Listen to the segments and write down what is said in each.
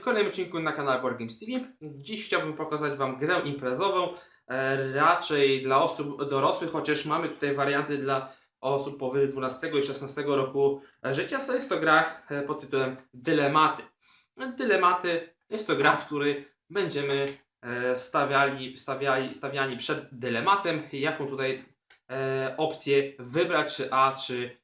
kolejnym odcinku na kanale Board Games TV. Dziś chciałbym pokazać Wam grę imprezową, e, raczej dla osób dorosłych, chociaż mamy tutaj warianty dla osób powyżej 12 i 16 roku e, życia. So Jest to gra e, pod tytułem Dylematy. Dylematy jest to gra, w której będziemy stawiali, stawiali, stawiani przed dylematem, jaką tutaj opcję wybrać, czy A, czy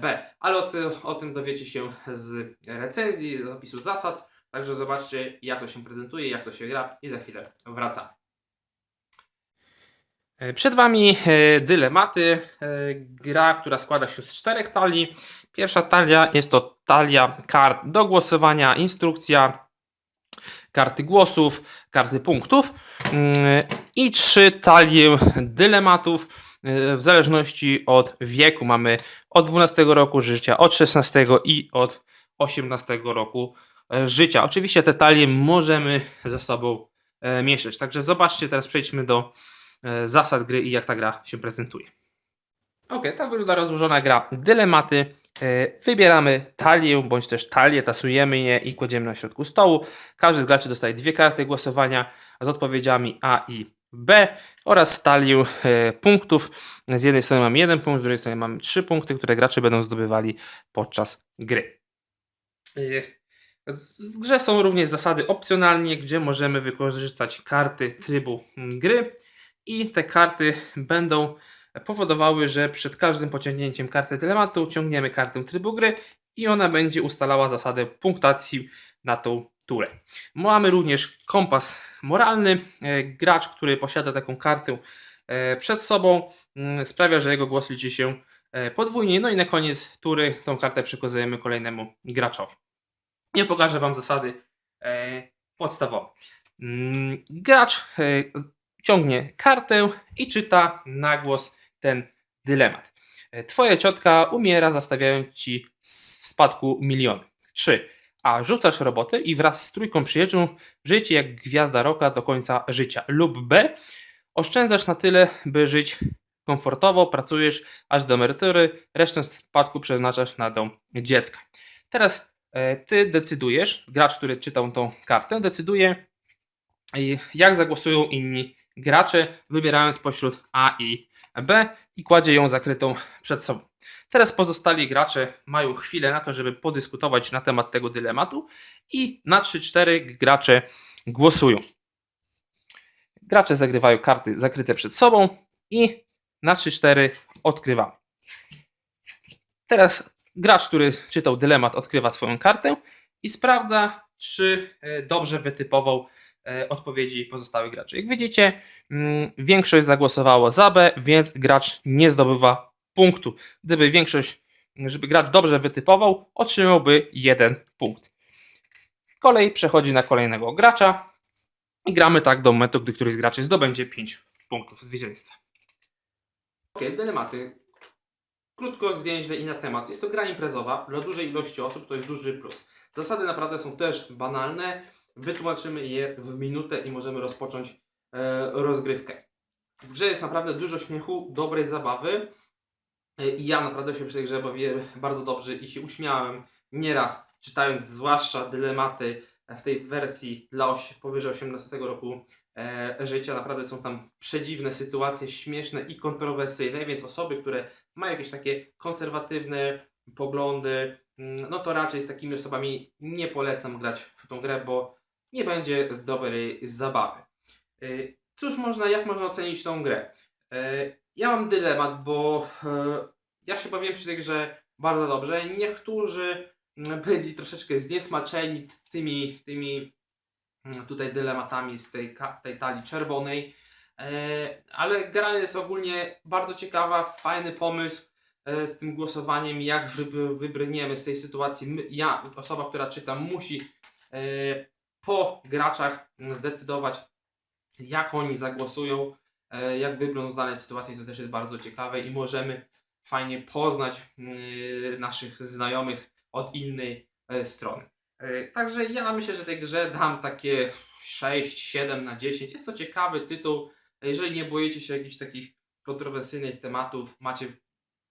B. Ale o, ty, o tym dowiecie się z recenzji, z opisu zasad. Także zobaczcie, jak to się prezentuje, jak to się gra i za chwilę wracam. E, Przed Wami e, dylematy. E, Gra, która składa się z czterech talii. Pierwsza talia jest to talia kart do głosowania, instrukcja, karty głosów, karty punktów mm, i trzy talie dylematów e, w zależności od wieku. Mamy od 12 roku życia, od 16 i od 18 roku e, życia. Oczywiście te talie możemy ze sobą e, mieszać. Także zobaczcie, teraz przejdźmy do e, zasad gry i jak ta gra się prezentuje. Ok, tak wygląda rozłożona gra. Dylematy. E, Wybieramy talię bądź też talię, tasujemy je i kładziemy na środku stołu. Każdy z graczy dostaje dwie karty głosowania z odpowiedziami A i B oraz talię e, punktów. Z jednej strony mamy jeden punkt, z drugiej strony mamy trzy punkty, które gracze będą zdobywali podczas gry. E, W grze są również zasady opcjonalnie, gdzie możemy wykorzystać karty trybu gry i te karty będą powodowały, że przed każdym pociągnięciem karty telematu ciągniemy kartę trybu gry i ona będzie ustalała zasadę punktacji na tą turę. Mamy również kompas moralny. E, Gracz, który posiada taką kartę e, przed sobą, mm, sprawia, że jego głos liczy się e, podwójnie. No i na koniec tury tą kartę przekazujemy kolejnemu graczowi. Nie pokażę Wam zasady podstawowe. Mm, Gracz ciągnie kartę i czyta na głos ten dylemat. Twoja ciotka umiera, zastawiając ci w spadku miliony. 3. A rzucasz robotę i wraz z trójką przyjaciół żyjecie jak gwiazda roka do końca życia. Lub B. Oszczędzasz na tyle, by żyć komfortowo, pracujesz aż do emerytury, resztę spadku przeznaczasz na dom dziecka. Teraz e, ty decydujesz, gracz, który czytał tą kartę, decyduje, jak zagłosują inni gracze, wybierając pośród A i B i kładzie ją zakrytą przed sobą. Teraz pozostali gracze mają chwilę na to, żeby podyskutować na temat tego dylematu i na 3-4 gracze głosują. Gracze zagrywają karty zakryte przed sobą i na 3-4 odkrywamy. Teraz gracz, który czytał dylemat, odkrywa swoją kartę i sprawdza, czy e, dobrze wytypował e, odpowiedzi pozostałych graczy. Jak widzicie, mm, większość zagłosowała za B, więc gracz nie zdobywa punktu. Gdyby większość, żeby gracz dobrze wytypował, otrzymałby jeden punkt. Kolej przechodzi na kolejnego gracza i gramy tak do momentu, gdy któryś z graczy zdobędzie 5 punktów zwycięstwa. Ok, dylematy. Krótko, zwięźle i na temat. Jest to gra imprezowa. Dla dużej ilości osób to jest duży plus. Zasady naprawdę są też banalne. Wytłumaczymy je w minutę i możemy rozpocząć e, rozgrywkę. W grze jest naprawdę dużo śmiechu, dobrej zabawy. E, I ja naprawdę się przy tej grze bawiłem bardzo dobrze i się uśmiałem nieraz, czytając zwłaszcza dylematy w tej wersji dla oś, powyżej 18 roku e, życia. Naprawdę są tam przedziwne sytuacje, śmieszne i kontrowersyjne, więc osoby, które mają jakieś takie konserwatywne poglądy, mm, no to raczej z takimi osobami nie polecam grać w tą grę, bo nie będzie z dobrej zabawy. Y, Cóż można, jak można ocenić tą grę? Y, Ja mam dylemat, bo y, ja się bawiłem przy tej grze bardzo dobrze. Niektórzy mm, byli troszeczkę zniesmaczeni tymi, tymi mm, tutaj dylematami z tej, tej talii czerwonej. E, Ale gra jest ogólnie bardzo ciekawa, fajny pomysł e, z tym głosowaniem, jak wyb- wybrniemy z tej sytuacji. Ja, osoba, która czyta, musi e, po graczach zdecydować, jak oni zagłosują, jak wybrną z danej sytuacji. To też jest bardzo ciekawe i możemy fajnie poznać e, naszych znajomych od innej e, strony. E, Także ja myślę, że tej grze dam takie 6, 7 na 10. Jest to ciekawy tytuł. Jeżeli nie boicie się jakichś takich kontrowersyjnych tematów, macie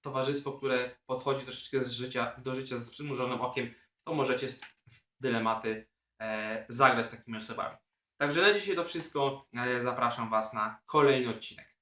towarzystwo, które podchodzi troszeczkę z życia, do życia z przymrużonym okiem, to możecie w dylematy e, zagrać z takimi osobami. Także na dzisiaj to wszystko. E, zapraszam Was na kolejny odcinek.